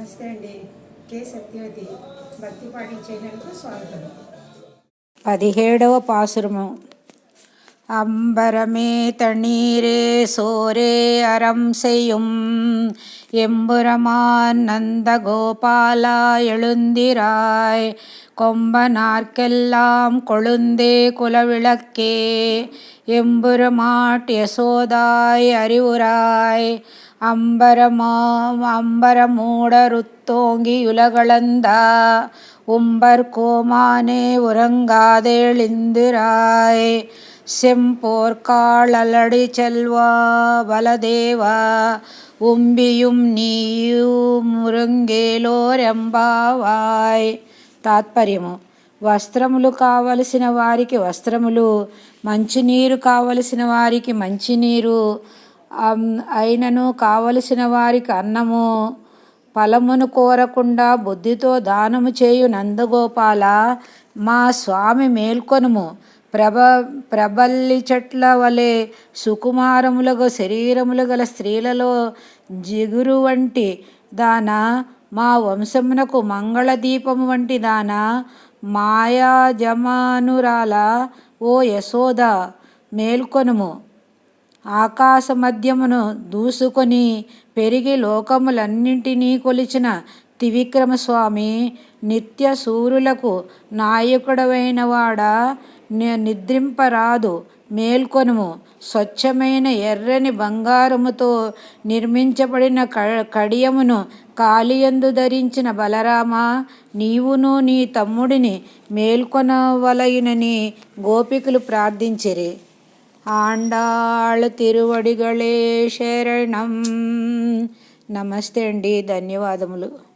నమస్తే అండి. కే సత్యవతి భక్తిపాటి ఛానల్కు స్వాగతం. పదిహేడవ పాసురము அம்பரமே தண்ணீரே சோரே அறம் செய்யும். எம்புரமான் நந்த கோபாலா எழுந்திராய். கொம்பனார்க்கெல்லாம் கொழுந்தே குலவிளக்கே. எம்புரமாட் யசோதாய் அறிவுராய். அம்பரமாம் அம்பரமூடருத்தோங்கி உலகளந்தா உம்பர் கோமானே உறங்காதேளிந்திராய் செம்போர்க்காளலடி செல்வா பலதேவா உம்பியும் நீயும் మురుంగేలోరెంబావాయ్ తాత్పర్యము వస్త్రములు కావలసిన వారికి వస్త్రములు మంచినీరు కావలసిన వారికి మంచినీరు అమ్- అయినను కావలసిన వారికి అన్నము ఫలమును కోరకుండా బుద్ధితో దానము చేయు నందగోపాల మా స్వామి మేల్కొనుము ప్రభ ప్రబల్లి చెట్ల వలె సుకుమారములుగా శరీరములు గల స్త్రీలలో జిగురు వంటి దాన మా వంశమునకు మంగళదీపము వంటి దాన మాయాజమానురాల ఓ యశోద మేల్కొనుము. ఆకాశ మధ్యమును దూసుకొని పెరిగి లోకములన్నింటినీ కొలిచిన త్రివిక్రమస్వామి నిత్య సూరులకు నాయకుడవైన వాడా నిద్రింపరాదు మేల్కొనుము. స్వచ్ఛమైన ఎర్రని బంగారముతో నిర్మించబడిన క- కడియమును కాలియందు ధరించిన బలరామ నీవును నీ తమ్ముడిని మేల్కొనవలయునని గోపికులు ప్రార్థించిరి. ఆండాళ్ తిరువడిగళే శరణం. నమస్తే అండి ధన్యవాదములు.